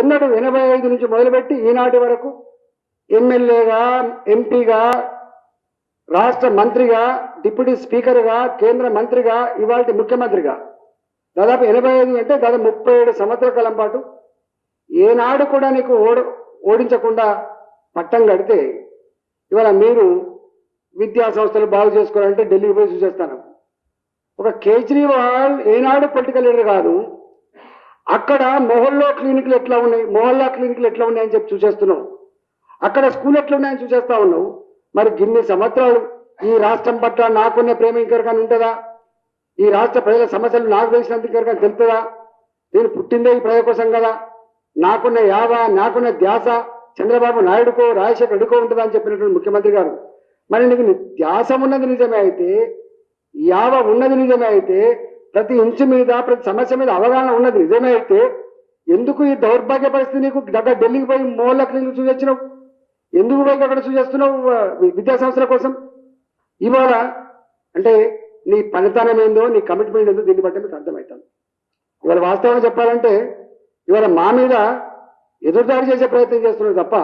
ఎన్నడూ ఎనభై ఐదు నుంచి మొదలుపెట్టి ఈనాటి వరకు ఎమ్మెల్యేగా ఎంపీగా రాష్ట్ర మంత్రిగా డిప్యూటీ స్పీకర్గా కేంద్ర మంత్రిగా ఇవాళ ముఖ్యమంత్రిగా. దాదాపు ఎనభై ఐదు అంటే దాదాపు ముప్పై ఏడు సంవత్సరాల కాలం పాటు ఏనాడు కూడా నీకు ఓడ ఓడించకుండా పట్టం కడితే ఇవాళ మీరు విద్యా సంస్థలు బాగు చేసుకోవాలంటే ఢిల్లీకి పోయి చూసేస్తాను. ఒక కేజ్రీవాల్ ఏనాడు పొలిటికల్ లీడర్ కాదు అక్కడ మొహల్లో క్లినిక్లు ఎట్లా ఉన్నాయి? మొహల్లా క్లినిక్లు ఎట్లా ఉన్నాయని చెప్పి చూసేస్తున్నావు. అక్కడ స్కూల్ ఎట్లా ఉన్నాయని చూసేస్తా ఉన్నావు. మరి గిన్ని సంవత్సరాలు ఈ రాష్ట్రం పట్ల నాకున్న ప్రేమ ఇంకెవరికైనా ఉంటుందా? ఈ రాష్ట్ర ప్రజల సమస్యలు నాకు తెలిసినంత ఇంకెవరికైనా తెలుస్తుందా? నేను పుట్టిందే ఈ ప్రజల కోసం కదా. నాకున్న యావ నాకున్న ధ్యాస చంద్రబాబు నాయుడుకో రాజశేఖర్ రెడ్డికో ఉంటుందా అని చెప్పినటువంటి ముఖ్యమంత్రి గారు. మరి నీకు ధ్యాసం ఉన్నది నిజమే అయితే యావ ఉన్నది నిజమే అయితే ప్రతి ఇంచు మీద ప్రతి సమస్య మీద అవగాహన ఉన్నది. నిజమే అయితే ఎందుకు ఈ దౌర్భాగ్య పరిస్థితి నీకు దగ్గర ఢిల్లీకి పోయి మోహల్లా క్లినిక్ చూసొచ్చినావు ఎందుకు పోయి అక్కడ చూసేస్తున్నావు విద్యా సంస్థల కోసం? ఇవాళ అంటే నీ పనితనం ఏందో నీ కమిట్మెంట్ ఏందో దీన్ని బట్టి మీకు అర్థమవుతుంది. ఇవాళ వాస్తవంగా చెప్పాలంటే ఇవాళ మా మీద ఎదురుదాడి చేసే ప్రయత్నం చేస్తున్నారు తప్ప